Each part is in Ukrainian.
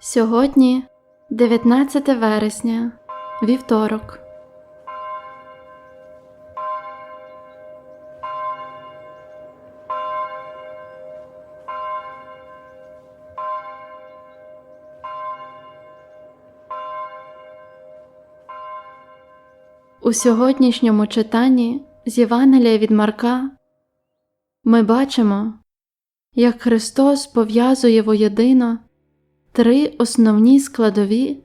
Сьогодні 19 вересня, вівторок. У сьогоднішньому читанні з Євангелія від Марка ми бачимо, як Христос пов'язує воєдино три основні складові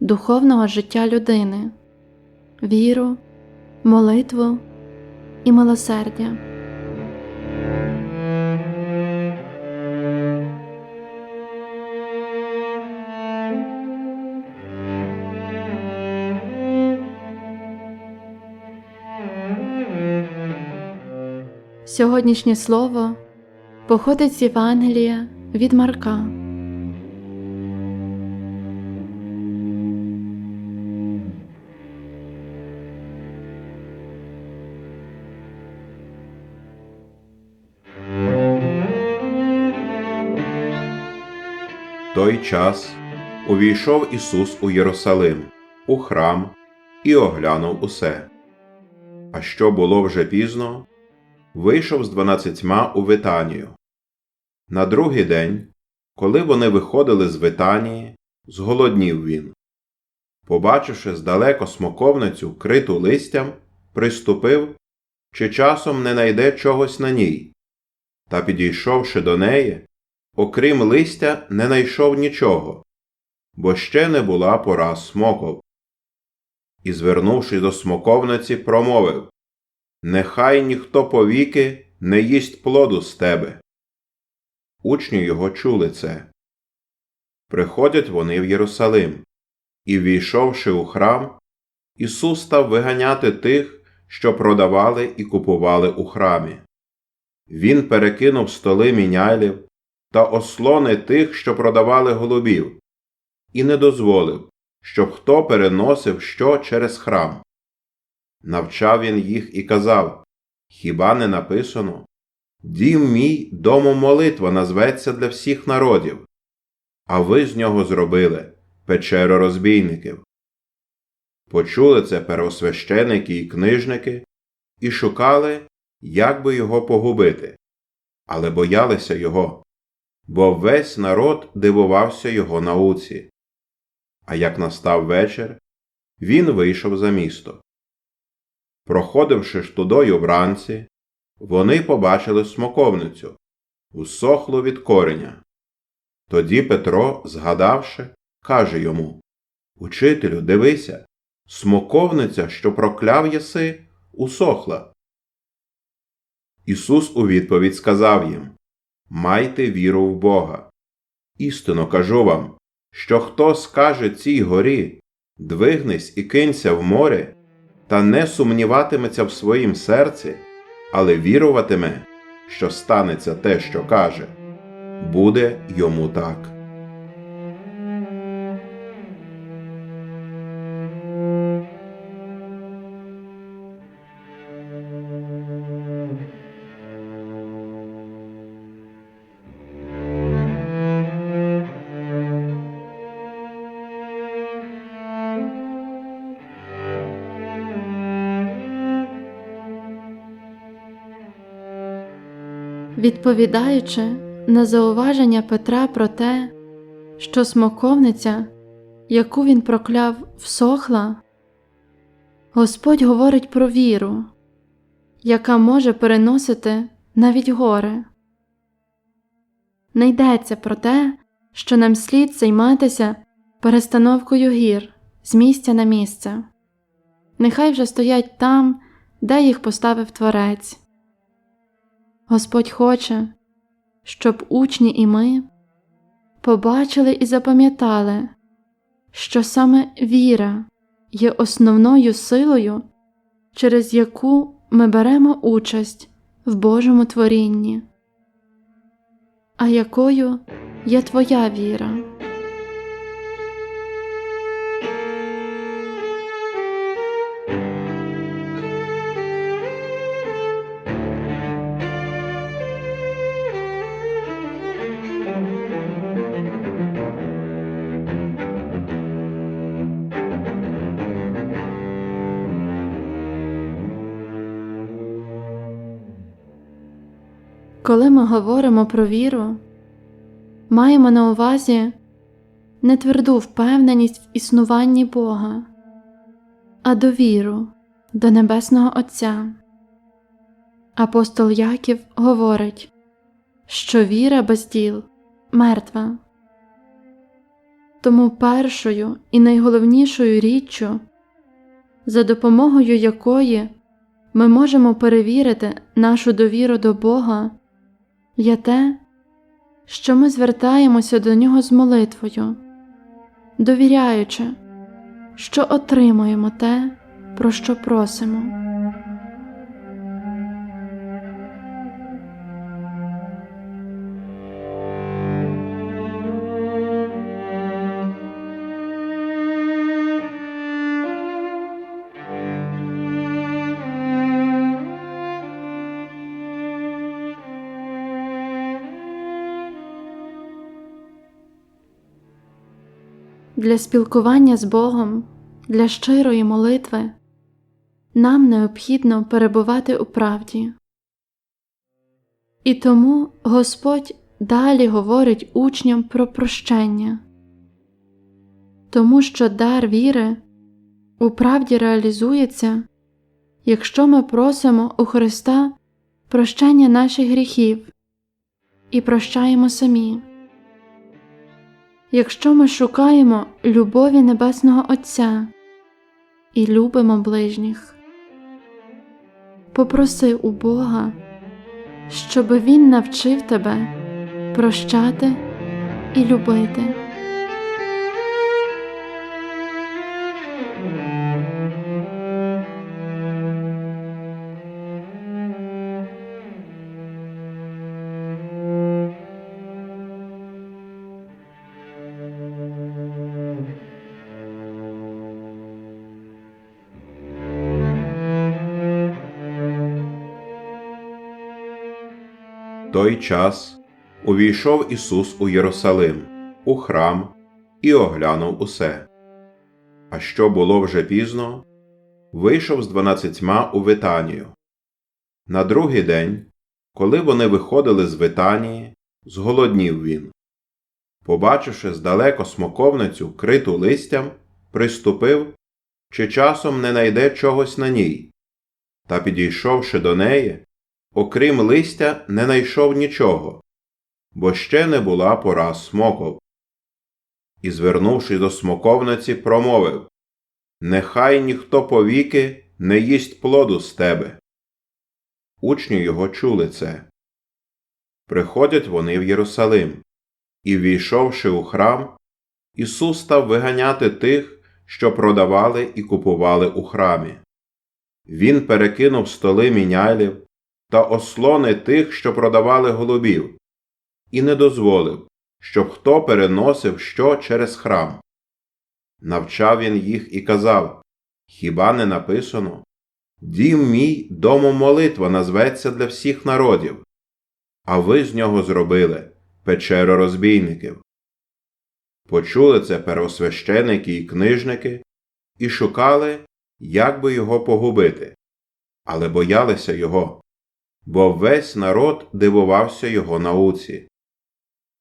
духовного життя людини віру, молитву і милосердя. Сьогоднішнє слово походить з Євангелія від Марка. Той час увійшов Ісус у Єрусалим, у храм і оглянув усе. А що було вже пізно, вийшов з дванадцятьма у Витанію. На другий день, коли вони виходили з Витанії, зголоднів він. Побачивши здалеко смоковницю, криту листям, приступив, чи часом не найде чогось на ній. Та підійшовши до неї, окрім листя, не найшов нічого, бо ще не була пора смоков. І, звернувшись до смоковниці, промовив Нехай ніхто повіки не їсть плоду з тебе. Учні його чули це. Приходять вони в Єрусалим, і, війшовши у храм, Ісус став виганяти тих, що продавали і купували у храмі. Він перекинув столи міняйлів та ослони тих, що продавали голубів, і не дозволив, щоб хто переносив що через храм. Навчав він їх і казав Хіба не написано Дім мій домом молитва назветься для всіх народів, а ви з нього зробили печеру розбійників. Почули це первосвященики і книжники і шукали, як би його погубити, але боялися його, бо весь народ дивувався його науці. А як настав вечір, він вийшов за місто. Проходивши ж тудою вранці, вони побачили смоковницю, усохлу від кореня. Тоді Петро, згадавши, каже йому Учителю, дивися, смоковниця, що прокляв єси, усохла. Ісус у відповідь сказав їм Майте віру в Бога. Істинно кажу вам, що хто скаже цій горі Двигнись і кинься в море, та не сумніватиметься в своїм серці, але віруватиме, що станеться те, що каже, буде йому так. Відповідаючи на зауваження Петра про те, що смоковниця, яку він прокляв, всохла, Господь говорить про віру, яка може переносити навіть гори. Не йдеться про те, що нам слід займатися перестановкою гір з місця на місце. Нехай вже стоять там, де їх поставив Творець. Господь хоче, щоб учні і ми побачили і запам'ятали, що саме віра є основною силою, через яку ми беремо участь в Божому творінні. А якою є твоя віра? Коли ми говоримо про віру, маємо на увазі не тверду впевненість в існуванні Бога, а довіру до Небесного Отця. Апостол Яків говорить, що віра без діл мертва. Тому першою і найголовнішою річчю, за допомогою якої ми можемо перевірити нашу довіру до Бога, є те, що ми звертаємося до Нього з молитвою, довіряючи, що отримуємо те, про що просимо. Для спілкування з Богом, для щирої молитви нам необхідно перебувати у правді. І тому Господь далі говорить учням про прощення, тому що дар віри у правді реалізується, якщо ми просимо у Христа прощення наших гріхів і прощаємо самі. Якщо ми шукаємо любові Небесного Отця і любимо ближніх, попроси у Бога, щоби Він навчив тебе прощати і любити. Той час увійшов Ісус у Єрусалим, у храм і оглянув усе. А що було вже пізно, вийшов з дванадцятьма у Витанію. На другий день, коли вони виходили з Витанії, зголоднів він. Побачивши здалеко смоковницю, криту листям, приступив, чи часом не найде чогось на ній. Та підійшовши до неї, окрім листя, не найшов нічого, бо ще не була пора смоков. І, звернувшись до смоковниці, промовив Нехай ніхто повіки не їсть плоду з тебе. Учні його чули це. Приходять вони в Єрусалим, і, війшовши у храм, Ісус став виганяти тих, що продавали і купували у храмі. Він перекинув столи міняйлів та ослони тих, що продавали голубів, і не дозволив, щоб хто переносив що через храм. Навчав він їх і казав Хіба не написано Дім мій домом молитва назветься для всіх народів, а ви з нього зробили печеру розбійників. Почули це первосвященики і книжники і шукали, як би його погубити, але боялися його, бо весь народ дивувався його науці.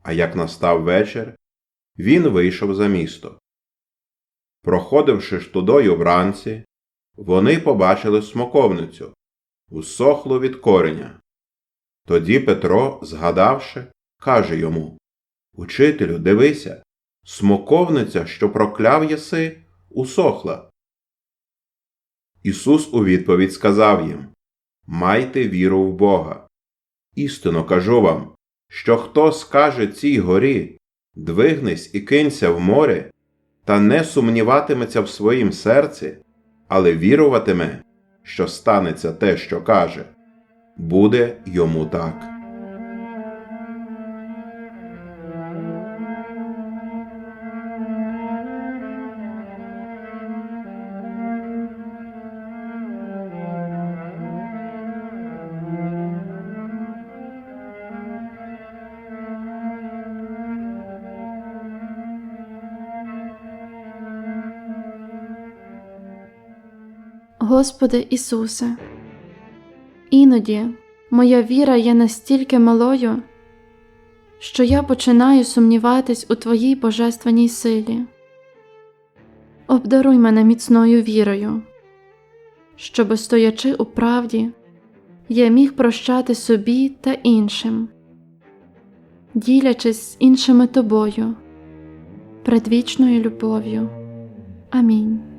А як настав вечір, він вийшов за місто. Проходивши ж тудою вранці, вони побачили смоковницю, усохлу від кореня. Тоді Петро, згадавши, каже йому Учителю, дивися, смоковниця, що прокляв єси, усохла. Ісус у відповідь сказав їм Майте віру в Бога. Істинно кажу вам, що хто скаже цій горі Двигнись і кинься в море, та не сумніватиметься в своїм серці, але віруватиме, що станеться те, що каже, буде йому так. Господи Ісусе, іноді, Моя віра є настільки малою, що я починаю сумніватись у Твоїй божественній силі. Обдаруй мене міцною вірою, щоби, стоячи у правді, я міг прощати собі та іншим, ділячись з іншими тобою, предвічною любов'ю. Амінь.